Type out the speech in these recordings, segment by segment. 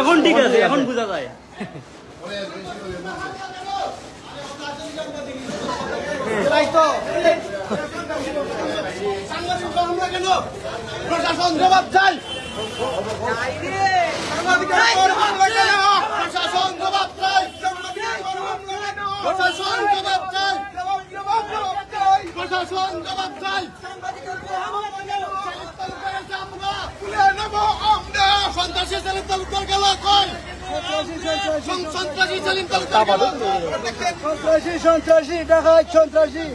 এখন ঠিক আছে এখন বোঝা যায়। প্রশাসন প্রশাসন প্রশাসন জবাব চাই। প্রশাসন জবাব চাই। সন্ত্রাসী সেলিম তালুকদার গেল কই? সন্ত্রাসী সেলিম তালুকদার সন্ত্রাসী সন্ত্রাসী সন্ত্রাসী।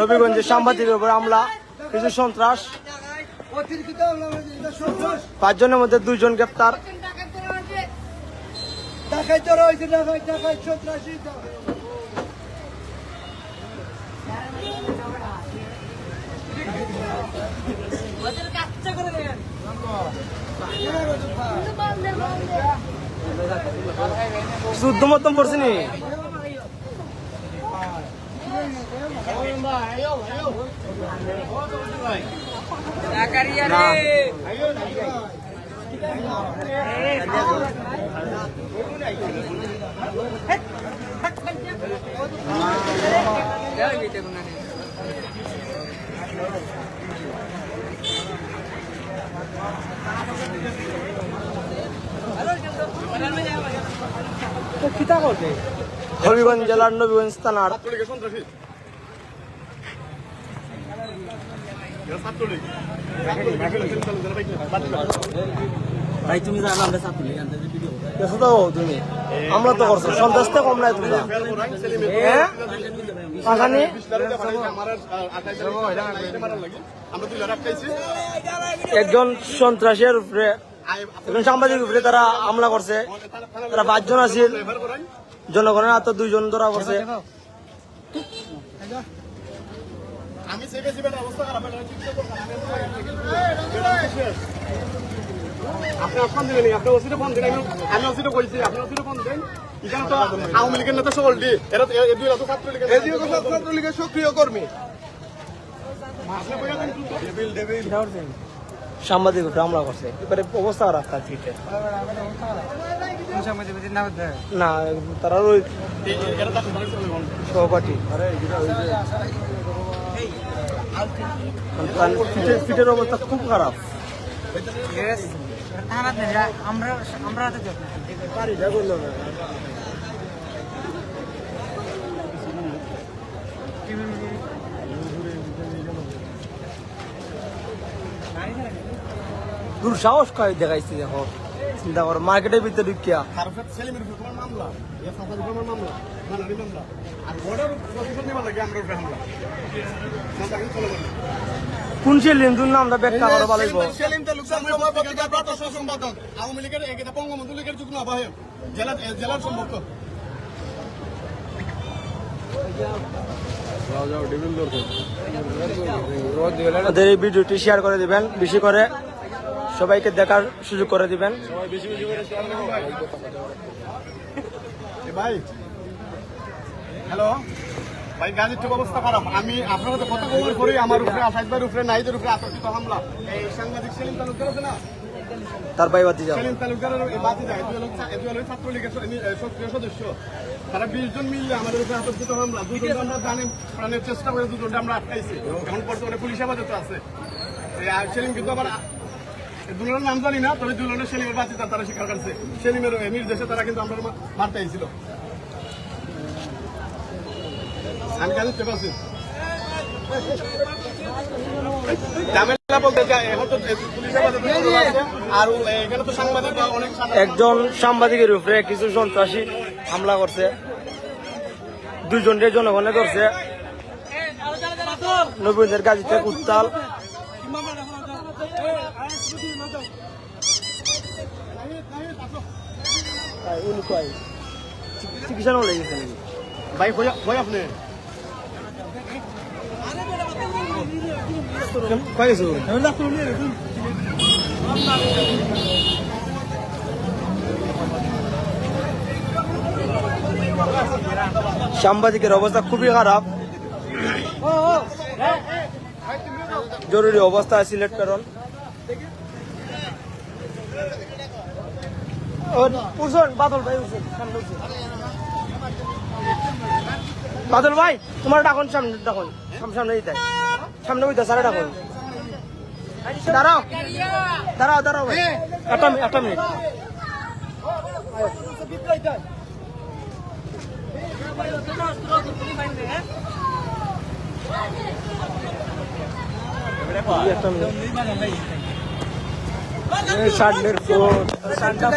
নবীগঞ্জের সাংবাদিকের উপর হামলা কিছু সন্ত্রাস। এটা সন্ত্রাস। পাঁচজনের মধ্যে দুইজন গ্রেপ্তার। দেখাই তো রয়েছে দেখাই দেখাই সন্ত্রাসী। যুদ্ধ মধ্যম পড়ছে নি না। হবিগঞ্জ জেলার নবীগঞ্জ থানার ভাই তুমি জানো আমরা ছাত্র লীগ আনতে ভিডিও কেসে তুমি। আমরা তো করছ, সন্ত্রাসটা কম নাই তোমরা। হ্যাঁ? পাখানি? একজন সন্ত্রাসের উপরে, একজন সাংবাদিকের উপরে তারা হামলা করছে। তারা পাঁচজন আছিল। জনগণের হাতে দুইজন ধরা করছে আমি সেভে সেভে অবস্থা খারাপ। আপনি ফোন দিলেন আপনি ওসিতে ফোন দিলেন আমি- আমি ওসিতে কইছি আপনি ওসিতে ফোন দেন। এখানে তো আওয়ামী লীগের নেতা সকল এরা দুই সক্রিয় কর্মী। দেন। সাংবাদিক হামলা করছে। এবারে অবস্থা খারাপ তার ফিটে না তারা ওই। সহপাঠী। ফিটের ফিটের অবস্থা খুব খারাপ। আমরা আমরা হাতে যাব দূর সাহস কয় দেখাইছি দেখো? চিন্তা করো মার্কেটের ভিতরে ঢুকিয়া। মামলা কোন সে লেনদুন নামটা ব্যাখ্যা করো ভালো। সেলিম সম্পাদক আওয়ামী লীগের বঙ্গবন্ধু লীগের যুগ্ম আহ্বায়ক জেলা জেলার আমাদের এই ভিডিওটি শেয়ার করে দিবেন বেশি করে সবাইকে দেখার সুযোগ করে দিবেন। ভাই হ্যালো? ভাই গাড়ির ঠিক অবস্থা খারাপ। আমি আপনার সাথে কথা বলার পরেই আমার উপরে আসাইবার উপরে নাইদের উপরে আতঙ্কিত হামলা। এই সাংবাদিক সেলিম তালুকদার আছে না? তার ভাই বাতি যাও সেলিম তালুকদারের এই বাতি যায়। দুই লোক দুই লোক ছাত্রলীগের স- নি- এ, সক্রিয় সদস্য। তারা বিশ জন মিললে আমাদের উপরে আতঙ্কিত হামলা। দুজন আমরা জানে প্রাণের চেষ্টা করে দুজন আমরা আটকাইছি। এখন বর্তমানে পুলিশ হেফাজত আছে। এই আর সেলিম কিন্তু আবার নাম জানি না তবে দুজনের সেলিমের বাতি তারা স্বীকার করছে। সেলিমের নির্দেশে তারা কিন্তু আমরা মারতে আইছিল আমি কাজে চেপে আছি ঝামেলা বলতে চাই এখন তো এ, পুলিশ হেফাজতে আছে, আর ও, এ, এখানে তো সাংবাদিক বা অনেক সাংবাদিক- একজন সাংবাদিকের উপরে কিছু সন্ত্রাসী হামলা করছে দুইজনকে জনগণে ধরছে নবীনদের গাড়িতে উত্তাল চিকিৎসা নাকি ভাই কই আপনি কয় গেছে ও? সাংবাদিকের অবস্থা খুবই খারাপ। জরুরি অবস্থা প্রেরণ উঠছেন বাদল ভাই, তোমার ডাকুন, সামনে ডাকুন, সামনে দিতে। সামনে উঠতে সারে ডাকুন দাঁড়াও। দাঁড়াও দাঁড়াও ভাই। একটা মিনিট একটা মিনিট। সান্ডের ফোন সামনে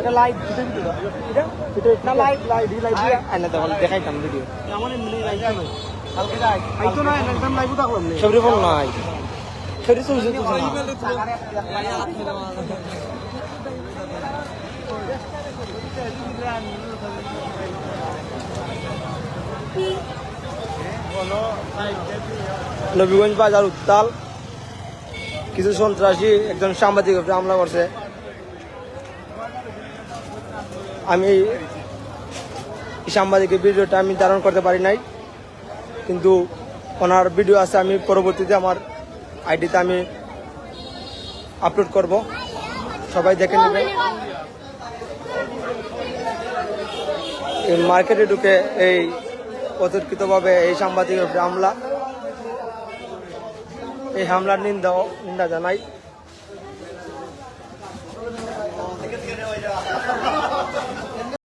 ভিডিওটা লাইভ ভিডিও ভিডিও এটা? ভিডিও না লাইভ লাইভ লাইভ আইনা তখন দেখাইতাম ভিডিও আমার এমনি লাইভ কালকে যাই। আইতো না একদম লাইভ থাকলাম না। সবরি ফোন নাই। সরি চলছে নবীগঞ্জ বাজার উত্তাল। কিছু সন্ত্রাসী একজন সাংবাদিক হামলা করছে। আমি সাংবাদিকের ভিডিওটা আমি ধারণ করতে পারি নাই, কিন্তু ওনার ভিডিও আছে, আমি পরবর্তীতে আমার আইডিতে আমি আপলোড করব। সবাই দেখে নেবে এই মার্কেটে ঢুকে এই অতর্কিতভাবে এই সাংবাদিকের হামলা। এই হামলার নিন্দা নিন্দা জানাই।